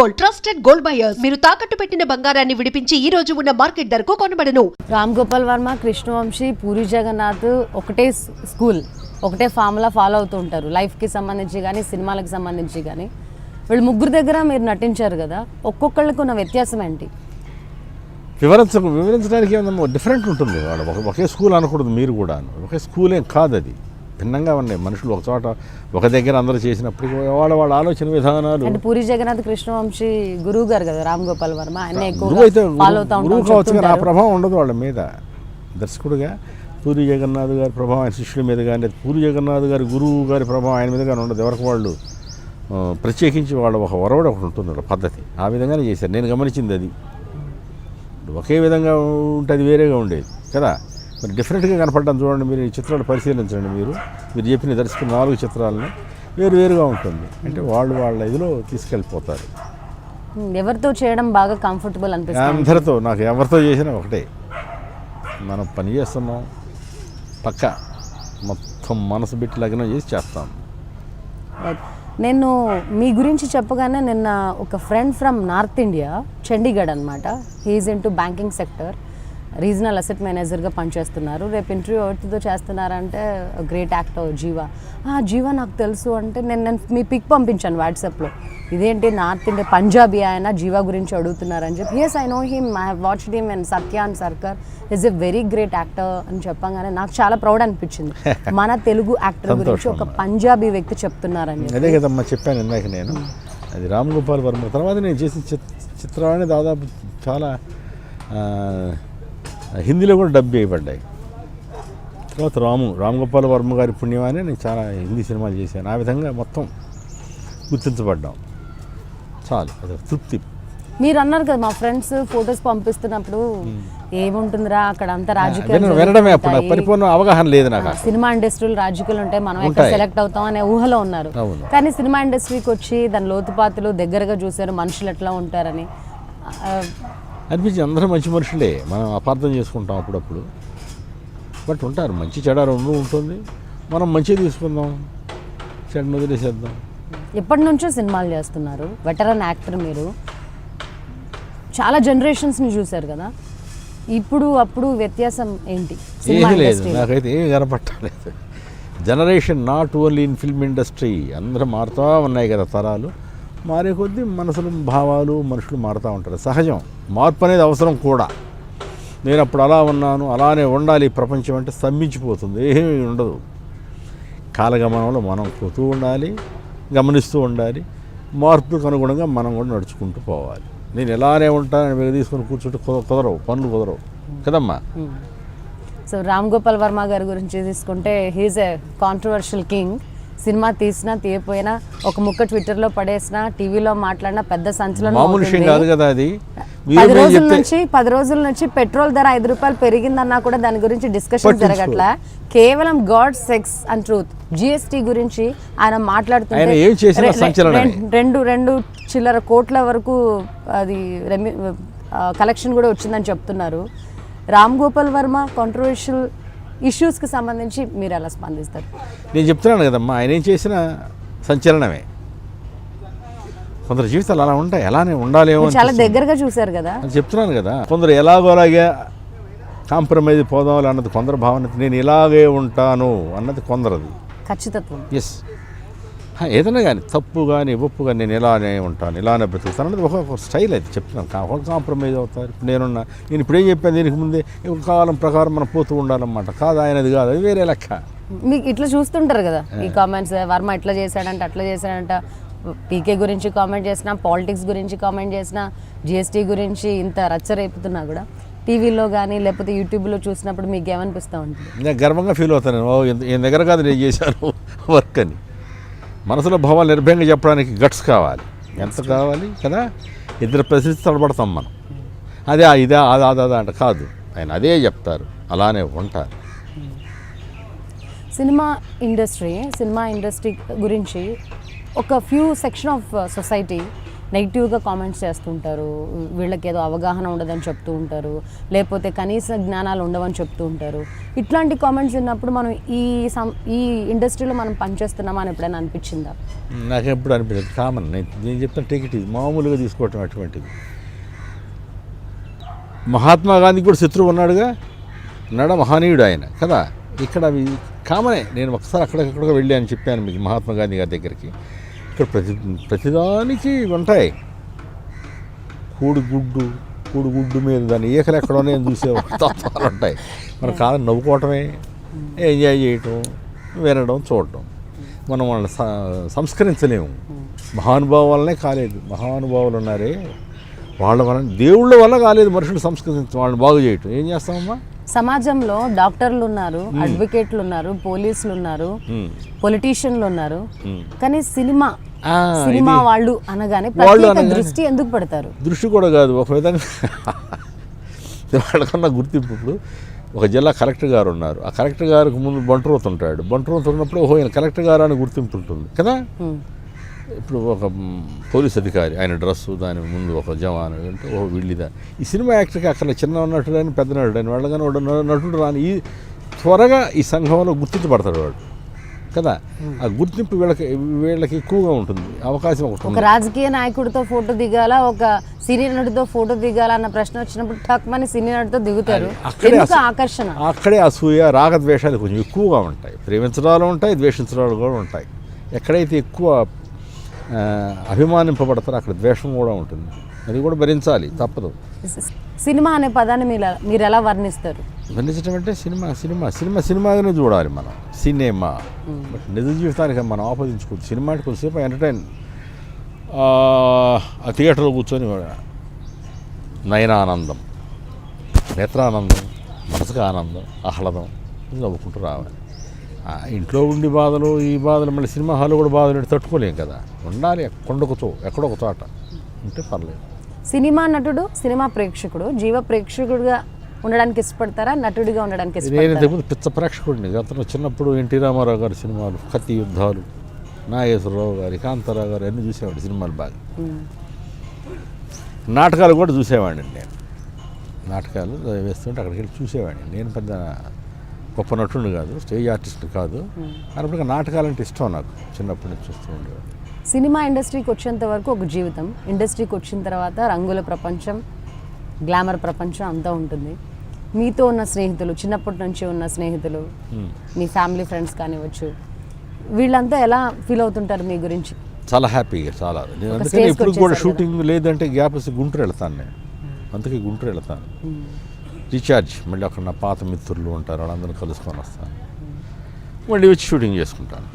Gold trusted gold buyers. మీరు తాకట్టు పెట్టిన బంగారాన్ని విడిపించి ఈ రోజు ఉన్న మార్కెట్ ధరకు కొనబడను. రామ్ గోపాల్ వర్మ కృష్ణవంశీ పూరి జగన్నాథ్ ఒకటే స్కూల్ ఒకటే ఫార్ములా ఫాలో అవుతూ ఉంటారు. లైఫ్కి సంబంధించి కానీ సినిమాలకు సంబంధించి కానీ వీళ్ళు ముగ్గురు దగ్గర మీరు నటించారు కదా ఒక్కొక్కళ్ళకి ఉన్న వ్యత్యాసం ఏంటి? వివరించ వివరించడానికి ఏమన్నా డిఫరెంట్ ఉంటుంది? వాడు ఒకే స్కూల్ అనకూడదు మీరు కూడా ఒకే స్కూల్ ఏం కాదు అది భిన్నంగా ఉన్నాయి. మనుషులు ఒక చోట ఒక దగ్గర అందరూ చేసినప్పటికీ వాళ్ళ వాళ్ళ ఆలోచన విధానాలు. అంటే పూరి జగన్నాథ్ కృష్ణవంశీ గురువు గారు కదా రామ్ గోపాల్ వర్మ ఆయన గురువు కావచ్చు ఆ. ప్రభావం ఉండదు వాళ్ళ మీద. దర్శకుడుగా పూరి జగన్నాథ్ గారి ప్రభావం ఆయన శిష్యుల మీద కానీ పూరి జగన్నాథ్ గారి గురువు గారి ప్రభావం ఆయన మీద కానీ ఉండదు. ఎవరికి వాళ్ళు ప్రత్యేకించి వాళ్ళ ఒక ఒరవడి ఒకటి ఉంటుంది వాళ్ళ పద్ధతి. ఆ విధంగానే చేశారు. నేను గమనించింది అది. ఒకే విధంగా ఉంటే అది వేరేగా ఉండేది కదా. మరి డిఫరెంట్గా కనపడడం చూడండి మీరు ఈ చిత్రాలు పరిశీలించండి మీరు. మీరు చెప్పిన దర్శకులు నాలుగు చిత్రాలని వేరు వేరుగా ఉంటుంది. అంటే వాళ్ళు వాళ్ళ ఇదిలో తీసుకెళ్ళిపోతారు. ఎవరితో చేయడం బాగా కంఫర్టబుల్ అనిపిస్తుంది? అందరితో నాకు ఎవరితో చేసినా ఒకటే. మనం పని చేస్తున్నాం పక్క మొత్తం మనసు పెట్టి లగ్నం చేసి చేస్తాం. నేను మీ గురించి చెప్పగానే నిన్న ఒక friend from north India Chandigarh అనమాట he is into banking sector regional asset మేనేజర్గా పనిచేస్తున్నారు. రేపు ఇంటర్వ్యూ ఎవరితో చేస్తున్నారంటే గ్రేట్ యాక్టర్ జీవా. "ఆ, జీవా నాకు తెలుసు అంటే నేను నేను మీ పిక్ పంపించాను వాట్సాప్లో. ఇదేంటి నార్త్ ఇండియా పంజాబీ ఆయన జీవా గురించి అడుగుతున్నారని చెప్పి. Yes I know him I have watch him and Satyan Sarkar is a very great actor అని చెప్పగానే నాకు చాలా ప్రౌడ్ అనిపించింది. మన తెలుగు యాక్టర్ గురించి ఒక పంజాబీ వ్యక్తి చెప్తున్నారని. అదే కదమ్మా చెప్పాను ఇందాక నేను. అది రామ్ గోపాల్ వర్మ. తర్వాత నేను చేసిన చిత్ చిత్రాలని దాదాపు చాలా హిందీలో కూడా డబ్బు చేయబడ్డాయి తర్వాత రాము రామ్ గోపాల్ వర్మ గారి పుణ్యమానే నేను చాలా హిందీ సినిమాలు చేశాను ఆ విధంగా మొత్తం గుర్తించబడ్డాం చాలు అది తృప్తి మీరు అన్నారు కదా మా ఫ్రెండ్స్ ఫొటోస్ పంపిస్తున్నప్పుడు ఏముంటుందిరా అక్కడ అంత రాజకీయాలు విన- వినడమే అప్పుడు. పరిపూర్ణ అవగాహన లేదు నాకు. సినిమా ఇండస్ట్రీలో రాజకీయాలు ఉంటాయి మనం ఎక్కడ. సెలెక్ట్ అవుతాం అనే ఊహలో ఉన్నారు. కానీ సినిమా ఇండస్ట్రీకి వచ్చి దాని లోతుపాతులు దగ్గరగా చూశారు మనుషులు ఎట్లా ఉంటారని ఆ, అనిపించి అందరూ మంచి మనుషులే. మనం అపార్థం చేసుకుంటాం అప్పుడప్పుడు. బట్ ఉంటారు మంచి చెడ రెండు ఉంటుంది. మనం మంచి తీసుకుందాం. చెడును వదిలేసేద్దాం. ఎప్పటి నుంచో సినిమాలు చేస్తున్నారు. వెటరన్ యాక్టర్ మీరు. చాలా జనరేషన్స్ని చూశారు కదా. ఇప్పుడు అప్పుడు వ్యత్యాసం ఏంటి? ఏమీ లేదు. నాకైతే ఏమీ కనపట్టలేదు generation not only in film industry అందరూ మారుతూ ఉన్నాయి కదా తరాలు. మారే కొద్దీ మనసులు భావాలు మనుషులు మారుతూ ఉంటారు. సహజం. మార్పు అనేది అవసరం కూడా. నేను అప్పుడు అలా ఉన్నాను అలానే ఉండాలి ప్రపంచం అంటే స్తంభించిపోతుంది ఏమీ ఉండదు. కాలగమనంలో మనం పోతూ ఉండాలి గమనిస్తూ ఉండాలి. మార్పులకు అనుగుణంగా మనం కూడా నడుచుకుంటూ పోవాలి. నేను ఎలానే ఉంటానని మీరు తీసుకొని కూర్చుంటే కుద- కుదరవు. పనులు కుదరవు. కదమ్మా? సో రామ్ గోపాల్ వర్మ గారి గురించి తీసుకుంటే హీజ్ ఎ కాంట్రవర్షియల్ కింగ్ సినిమా తీసినా తీయపోయినా ఒక ముక్క ట్విట్టర్లో పడేసినా టీవీలో మాట్లాడినా పెద్ద సంచలనం. కాదు కదా అది. పది రోజుల నుంచి పది రోజుల నుంచి పెట్రోల్ ధర ఐదు రూపాయలు పెరిగిందన్నా కూడా దాని గురించి డిస్కషన్. జరగట్లా. కేవలం God sex and truth. GST గురించి ఆయన మాట్లాడుతుంటే రెండు రెండు చిల్లర కోట్ల వరకు అది కలెక్షన్ కూడా వచ్చిందని చెప్తున్నారు. రామ్ గోపాల్ వర్మ కాంట్రవర్షియల్ ఇష్యూస్కి సంబంధించి మీరు ఎలా స్పందిస్తారు? నేను చెప్తున్నాను కదమ్మా ఆయన ఏం చేసినా సంచలనమే. కొందరు జీవితాలు అలా ఉంటాయి అలానే ఉండాలేమో చాలా. దగ్గరగా చూశారు కదా? చెప్తున్నాను కదా కొందరు ఎలాగోలాగే కాంప్రమైజ్ పోదాం అన్నది కొందరు భావన నేను ఇలాగే ఉంటాను అన్నది కొందరది. ఖచ్చితత్వం. ఎస్ ఏదైనా కానీ తప్పు కానీ ఒప్పు కానీ నేను ఇలానే ఉంటాను ఇలానే బ్రతుకుతాను అన్నది ఒక స్టైల్ అయితే చెప్తున్నాను. కాంప్రమైజ్ అవుతారు. ఇప్పుడు నేనున్నా నేను ఇప్పుడేం చెప్పాను దీనికి ముందే? ఒక కాలం ప్రకారం మనం పోతూ ఉండాలన్నమాట. కాదు ఆయనది కాదు అది వేరే లెక్క. మీకు ఇట్లా చూస్తుంటారు కదా ఈ కామెంట్స్ వర్మ ఇట్లా చేశాడంట అట్లా చేశాడంట. పీకే గురించి కామెంట్ చేసినా పాలిటిక్స్ గురించి కామెంట్ చేసినా జిఎస్టీ గురించి ఇంత రచ్చ రేపుతున్నా కూడా టీవీలో కానీ లేకపోతే యూట్యూబ్లో చూసినప్పుడు మీకు ఏమనిపిస్తూ ఉంటుంది? నేను గర్వంగా ఫీల్ అవుతాను. ఈయన దగ్గర కాదు నేను చేశాను వర్క్ అని. మనసులో భావాలు నిర్భయంగా చెప్పడానికి గట్స్ కావాలి. ఎంత కావాలి కదా? ఇద్దరు ప్రశ్నిస్తే తడబడతాం మనం. అదే ఇదే అది అదా అదా అంటే కాదు. ఆయన అదే చెప్తారు. అలానే ఉంటారు. సినిమా ఇండస్ట్రీ సినిమా ఇండస్ట్రీ గురించి ఒక ఫ్యూ సెక్షన్ ఆఫ్ సొసైటీ నెగిటివ్గా కామెంట్స్ చేస్తుంటారు. వీళ్ళకి ఏదో అవగాహన ఉండదని చెప్తూ ఉంటారు. లేకపోతే కనీస జ్ఞానాలు ఉండవని చెప్తూ ఉంటారు. ఇట్లాంటి కామెంట్స్ విన్నప్పుడు మనం ఈ సం ఈ ఇండస్ట్రీలో మనం పనిచేస్తున్నామా అని ఎప్పుడైనా అనిపించిందా? నాకు ఎప్పుడు అనిపించదు. కామన్. నేను నేను చెప్పిన టికెట్ ఇది మామూలుగా తీసుకోవటం అటువంటిది. మహాత్మా గాంధీ కూడా శత్రువు ఉన్నాడుగా? ఉన్నాడా మహనీయుడు ఆయన. కదా? ఇక్కడ అవి కామనే. నేను ఒకసారి అక్కడికక్కడికి వెళ్ళి అని చెప్పాను మీకు మహాత్మా గాంధీ గారి దగ్గరికి. ఇక్కడ ప్రతి ప్రతిదానికి ఉంటాయి. కూడిగుడ్డు కూడిగుడ్డు మీద దాని ఈకలు ఎక్కడ ఉన్నాయని చూసే తత్వాలు ఉంటాయి. మన కాదు నవ్వుకోవటమే ఎంజాయ్ చేయటం వినడం చూడటం. మనం వాళ్ళని సంస్కరించలేము. మహానుభావాలనే కాలేదు. మహానుభావులు ఉన్నారే. వాళ్ళ వల్ల దేవుళ్ళ వల్ల కాలేదు మనుషులు సంస్కరించడం వాళ్ళని బాగు చేయటం. ఏం చేస్తామమ్మా? సమాజంలో డాక్టర్లు ఉన్నారు అడ్వకేట్లు ఉన్నారు పోలీసులు ఉన్నారు పొలిటీషియన్లు ఉన్నారు. కానీ సినిమా సినిమా వాళ్ళు అనగానే ప్రత్యేక దృష్టి ఎందుకు పెడతారు? దృష్టి కూడా కాదు. ఒక విధంగా వాళ్ళకన్నా గుర్తింపు ఇప్పుడు. ఒక జిల్లా కలెక్టర్ గారు ఉన్నారు. ఆ కలెక్టర్ గారికి ముందు బంట్రోత్ ఉంటాడు. బంట్రోత్ ఉన్నప్పుడు ఓహో ఈయన కలెక్టర్ గారు అని గుర్తింపు ఉంటుంది. కదా. ఇప్పుడు ఒక పోలీస్ అధికారి ఆయన డ్రెస్సు దాని ముందు ఒక జవాన్ అంటే ఓ వీళ్ళిదా ఈ సినిమా యాక్టర్కి అక్కడ చిన్న నటుడు అని పెద్ద నటుడు అని వాళ్ళగానే వాడు నటుడు రాని ఈ త్వరగా ఈ సంఘంలో గుర్తించబడతాడు వాడు. కదా? ఆ గుర్తింపు వీళ్ళకి వీళ్ళకి ఎక్కువగా ఉంటుంది. అవకాశం ఒక. రాజకీయ నాయకుడితో ఫోటో దిగాల? ఒక సినీ నటుడితో ఫోటో దిగాల అన్న ప్రశ్న వచ్చినప్పుడు టక్ మని సినీ నటుడితో దిగుతారు. ఆకర్షణ? అక్కడే అసూయ రాగద్వేషాలు కొంచెం ఎక్కువగా ఉంటాయి. ప్రేమించడాలు ఉంటాయి ద్వేషించడాలు కూడా ఉంటాయి. ఎక్కడైతే ఎక్కువ అభిమానింపబడతారో. అక్కడ ద్వేషం కూడా ఉంటుంది. అది కూడా భరించాలి. తప్పదు. సినిమా అనే పదాన్ని మీరు మీరు ఎలా వర్ణిస్తారు? వర్ణించడం అంటే సినిమా సినిమా సినిమా సినిమాగానే చూడాలి మనం. సినిమా. బట్ నిజ జీవితానికి మనం ఆపాదించుకోవచ్చు సినిమా అంటే కొద్దిసేపు ఎంటర్టైన్ ఆ థియేటర్లో కూర్చొని నయనానందం నేత్రానందం మనసుకు ఆనందం ఆహ్లాదం నవ్వుకుంటూ రావాలి. ఇంట్లో ఉండి బాధలు ఈ బాధలు మళ్ళీ సినిమా హాల్లో కూడా బాధలు తట్టుకోలేం కదా. ఉండాలి కొండకుతో ఎక్కడో ఒక చోట ఉంటే పర్లేదు. సినిమా నటుడు సినిమా ప్రేక్షకుడు జీవ ప్రేక్షకుడుగా ఉండడానికి ఇష్టపడతారా? నటుడిగా ఉండడానికి నేను ఇంతకుముందు పిచ్చ ప్రేక్షకుడిని. గతంలో చిన్నప్పుడు ఎన్టీ రామారావు గారి సినిమాలు కత్తి యుద్ధాలు నాగేశ్వరరావు గారి కాంతారావు గారు అన్నీ చూసేవాడు సినిమాలు బాగా. ఉమ్. నాటకాలు కూడా చూసేవాడిని నేను. నాటకాలు వేస్తుంటే అక్కడికి వెళ్ళి చూసేవాడిని. నేను పెద్ద గొప్ప నటుడు కాదు స్టేజ్ ఆర్టిస్ట్ కాదు. అన్నప్పుడు నాటకాలంటే ఇష్టం నాకు. చిన్నప్పటి నుంచి చూస్తూ ఉండేవాడు సినిమా ఇండస్ట్రీకి వచ్చేంత వరకు ఒక జీవితం. ఇండస్ట్రీకి వచ్చిన తర్వాత రంగుల ప్రపంచం గ్లామర్ ప్రపంచం అంతా ఉంటుంది. మీతో ఉన్న స్నేహితులు చిన్నప్పటి నుంచి ఉన్న స్నేహితులు. మీ ఫ్యామిలీ ఫ్రెండ్స్ కానివ్వచ్చు వీళ్ళంతా ఎలా ఫీల్ అవుతుంటారు మీ గురించి? చాలా హ్యాపీగా చాలా. నేను అందుకని ఇప్పుడు కూడా షూటింగ్ లేదంటే గ్యాప్ వస్తే గుంటూరు వెళ్తాను నేను. అందుకే గుంటూరు వెళ్తాను. రీఛార్జ్ మళ్ళీ అక్కడ నా పాత మిత్రులు ఉంటారు వాళ్ళందరినీ కలుసుకొని వస్తాను. మళ్ళీ వచ్చి షూటింగ్ చేసుకుంటాను.